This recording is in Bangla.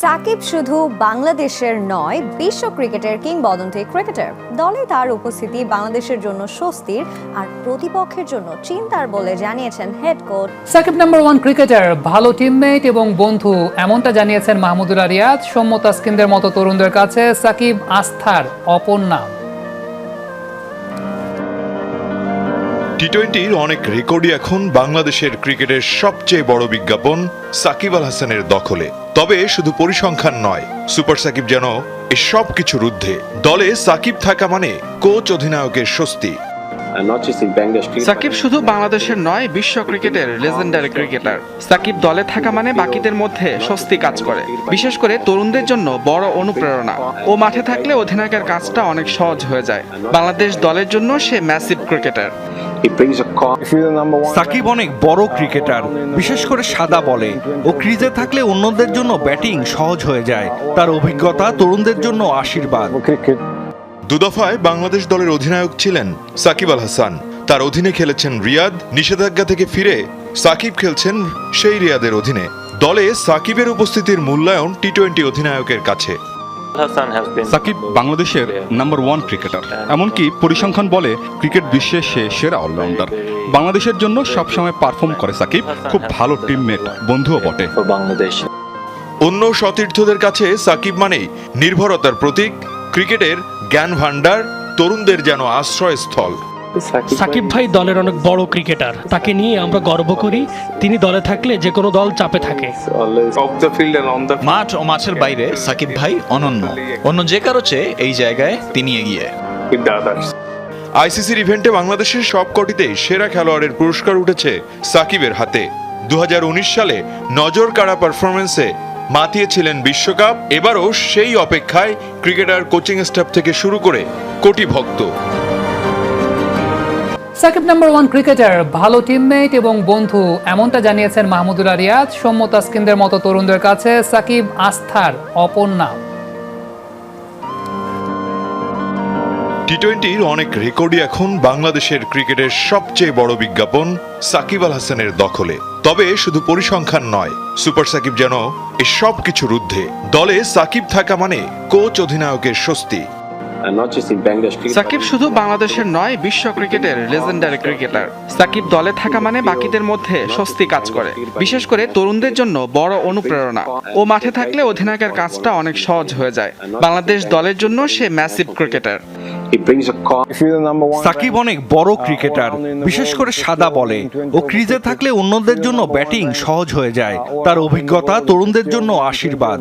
সাকিব শুধু বাংলাদেশের নয় বিশ্ব ক্রিকেটের কিংবদন্তি ক্রিকেটার। দলে তার উপস্থিতি বাংলাদেশের জন্য স্বস্তির আর প্রতিপক্ষের জন্য চিন্তার বলে জানিয়েছেন head coach Shakib number one cricketer ভালো টিমমেট এবং বন্ধু এমনটা জানিয়েছেন মাহমুদুল্লাহ রিয়াদ সৌম্য তাসকিনদের মতো তরুণদের কাছে সাকিব আস্থার অপর নাম। টি টোয়েন্টির অনেক রেকর্ডই এখন বাংলাদেশের ক্রিকেটের সবচেয়ে বড় বিজ্ঞাপন সাকিব আল হাসানের দখলে। তবে শুধু পরিসংখ্যান নয় সুপার সাকিব যেন এ সব কিছুর ঊর্ধ্বে। দলে সাকিব থাকা মানে কোচ অধিনায়কের স্বস্তি. সাকিব শুধু বাংলাদেশের নয় বিশ্ব ক্রিকেটের লেজেন্ডারি ক্রিকেটার সাকিব দলে থাকা মানে বাকিদের মধ্যে স্বস্তি কাজ করে। বিশেষ করে তরুণদের জন্য বড় অনুপ্রেরণা। ও মাঠে থাকলে অধিনায়কের কাজটা অনেক সহজ হয়ে যায়। বাংলাদেশ দলের জন্য সে ম্যাসিভ ক্রিকেটার সাকিব অনেক বড় ক্রিকেটার বিশেষ করে সাদা বলে। ও ক্রিজে থাকলে অন্যদের জন্য ব্যাটিং সহজ হয়ে যায়। তার অভিজ্ঞতা তরুণদের জন্য আশীর্বাদ। দুদফায় বাংলাদেশ দলের অধিনায়ক ছিলেন সাকিব আল হাসান। তার অধীনে খেলেছেন রিয়াদ নিষেধাজ্ঞা থেকে ফিরে সাকিব খেলছেন সেই রিয়াদের অধীনে। দলে সাকিবের উপস্থিতির মূল্যায়ন টি টোয়েন্টি অধিনায়কের কাছে। সাকিব বাংলাদেশের নাম্বার ওয়ান ক্রিকেটার এমনকি পরিসংখ্যান বলে ক্রিকেট বিশ্বে সে সেরা অলরাউন্ডার বাংলাদেশের জন্য সবসময় পারফর্ম করে সাকিব খুব ভালো টিমমেট বন্ধুও বটে। বাংলাদেশ অন্য সতীর্থদের কাছে সাকিব মানেই নির্ভরতার প্রতীক ক্রিকেটের জ্ঞান ভাণ্ডার তরুণদের যেন আশ্রয়স্থল। সাকিব ভাই। দলের অনেক বড় ক্রিকেটার। তাকে নিয়ে আমরা গর্ব করি। তিনি দলে থাকলে যে কোনো দল চাপে থাকে। মাঠ ও মাঠের বাইরে সাকিব ভাই অনন্য। অন্য যে কারও চেয়ে এই জায়গায় তিনি এগিয়ে. আইসিসির ইভেন্টে বাংলাদেশের সবকটিতেই সেরা খেলোয়াড়ের পুরস্কার উঠেছে সাকিবের হাতে। দু হাজার উনিশ সালে নজর কাড়া পারফরমেন্সে মাতিয়েছিলেন বিশ্বকাপ এবারও সেই অপেক্ষায় ক্রিকেটার কোচিং স্টাফ থেকে শুরু করে কোটি ভক্ত। সাকিব নাম্বার ওয়ান ক্রিকেটার ভালো টিমমেট এবং বন্ধু, এমনটা জানিয়েছেন মাহমুদুল্লাহ রিয়াদ সৌম্য তাসকিনদের মতো তরুণদের কাছে সাকিব আস্থার অপর নাম টি টোয়েন্টির অনেক রেকর্ডই এখন বাংলাদেশের ক্রিকেটের সবচেয়ে বড় বিজ্ঞাপন সাকিব আল হাসানের দখলে। তবে শুধু পরিসংখ্যান নয়, সুপার সাকিব যেন এ সব কিছুর ঊর্ধ্বে। দলে সাকিব থাকা মানে কোচ, অধিনায়কের স্বস্তি। সাকিব শুধু বাংলাদেশের নয় বিশ্ব ক্রিকেটের লেজেন্ডারি ক্রিকেটার সাকিব দলে থাকা মানে বাকিদের মধ্যে স্বস্তি কাজ করে। বিশেষ করে তরুণদের জন্য বড় অনুপ্রেরণা। ও মাঠে থাকলে অধিনায়কের কাজটা অনেক সহজ হয়ে যায়। বাংলাদেশ দলের জন্য সে ম্যাসিভ ক্রিকেটার. সাকিব অনেক বড় ক্রিকেটার বিশেষ করে সাদা বলে। ও ক্রিজে থাকলে অন্যদের জন্য ব্যাটিং সহজ হয়ে যায়। তার অভিজ্ঞতা তরুণদের জন্য আশীর্বাদ.